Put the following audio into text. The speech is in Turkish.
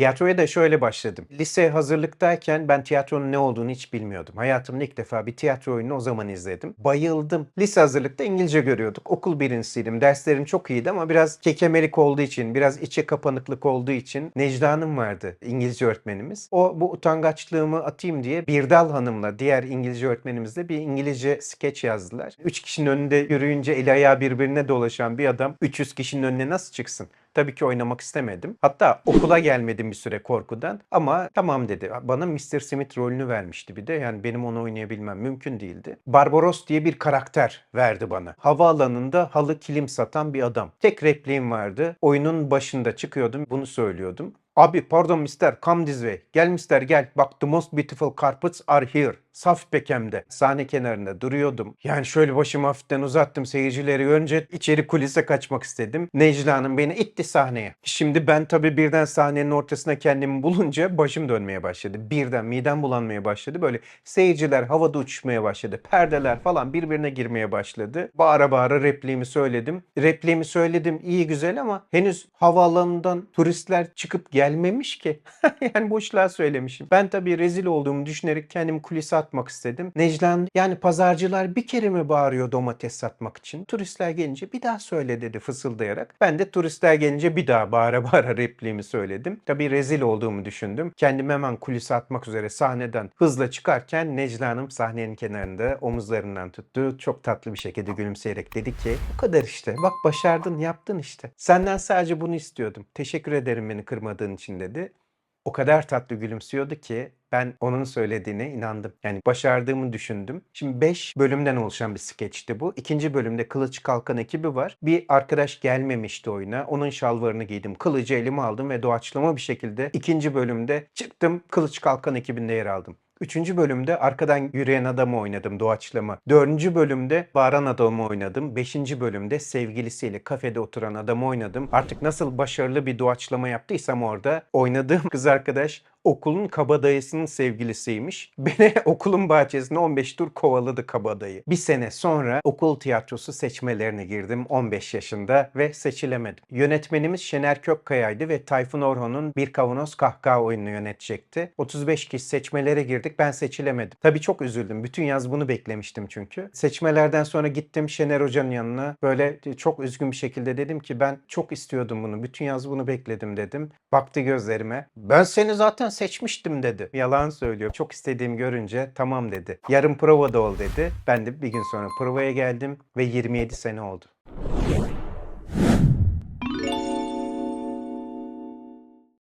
Tiyatroya da şöyle başladım. Lise hazırlıktayken ben tiyatronun ne olduğunu hiç bilmiyordum. Hayatımda ilk defa bir tiyatro oyununu o zaman izledim. Bayıldım. Lise hazırlıkta İngilizce görüyorduk. Okul birincisiydim. Derslerim çok iyiydi ama biraz kekemelik olduğu için, biraz içe kapanıklık olduğu için Hanım vardı İngilizce öğretmenimiz. O bu utangaçlığımı atayım diye Birdal Hanım'la diğer İngilizce öğretmenimizle bir İngilizce skeç yazdılar. Üç kişinin önünde yürüyünce eli ayağı birbirine dolaşan bir adam 300 kişinin önüne nasıl çıksın? Tabii ki oynamak istemedim. Hatta okula gelmedim bir süre korkudan. Ama tamam dedi. Bana Mr. Smith rolünü vermişti bir de. Yani benim onu oynayabilmem mümkün değildi. Barbaros diye bir karakter verdi bana. Havaalanında halı kilim satan bir adam. Tek repliğim vardı. Oyunun başında çıkıyordum. Bunu söylüyordum. Abi pardon mister come this way. Gel mister gel. Bak the most beautiful carpets are here. Saf Bekem'de. Sahne kenarında duruyordum. Yani şöyle başımı hafiften uzattım seyircileri görünce içeri kulise kaçmak istedim. Necla Hanım beni itti sahneye. Şimdi ben tabii birden sahnenin ortasına kendimi bulunca başım dönmeye başladı. Birden midem bulanmaya başladı. Böyle seyirciler havada uçuşmaya başladı. Perdeler falan birbirine girmeye başladı. Bağıra bağıra repliğimi söyledim. Repliğimi söyledim iyi güzel ama henüz havaalanından turistler çıkıp gelmemiş ki. yani boşluğa söylemişim. Ben tabii rezil olduğumu düşünerek kendimi kulise atmak istedim. Neclan yani pazarcılar bir kere mi bağırıyor domates satmak için? Turistler gelince bir daha söyle dedi fısıldayarak. Ben de turistler gelince bir daha bağıra bağıra repliğimi söyledim. Tabii rezil olduğumu düşündüm. Kendimi hemen kulise atmak üzere sahneden hızla çıkarken Necla Hanım sahnenin kenarında omuzlarından tuttu. Çok tatlı bir şekilde gülümseyerek dedi ki bu kadar işte. Bak başardın yaptın işte. Senden sadece bunu istiyordum. Teşekkür ederim beni kırmadığın için dedi o kadar tatlı gülümsüyordu ki ben onun söylediğine inandım. Yani başardığımı düşündüm. Şimdi 5 bölümden oluşan bir skeçti bu. İkinci bölümde Kılıç Kalkan ekibi var. Bir arkadaş gelmemişti oyuna. Onun şalvarını giydim. Kılıcı elime aldım ve doğaçlama bir şekilde ikinci bölümde çıktım. Kılıç Kalkan ekibinde yer aldım. Üçüncü bölümde arkadan yürüyen adamı oynadım doğaçlama. Dördüncü bölümde bağıran adamı oynadım. Beşinci bölümde sevgilisiyle kafede oturan adamı oynadım. Artık nasıl başarılı bir doğaçlama yaptıysam orada oynadığım kız arkadaş okulun kabadayısının sevgilisiymiş. Beni okulun bahçesinde 15 tur kovaladı kabadayı. Bir sene sonra okul tiyatrosu seçmelerine girdim 15 yaşında ve seçilemedim. Yönetmenimiz Şener Kökkaya'ydı ve Tayfun Orhon'un Bir Kavanoz Kahkaha oyununu yönetecekti. 35 kişi seçmelere girdik ben seçilemedim. Tabii çok üzüldüm. Bütün yaz bunu beklemiştim çünkü. Seçmelerden sonra gittim Şener Hoca'nın yanına. Böyle çok üzgün bir şekilde dedim ki ben çok istiyordum bunu. Bütün yaz bunu bekledim dedim. Baktı gözlerime. Ben seni zaten seçmiştim dedi. Yalan söylüyor. Çok istediğim görünce tamam dedi. Yarın provada ol dedi. Ben de bir gün sonra provaya geldim ve 27 sene oldu.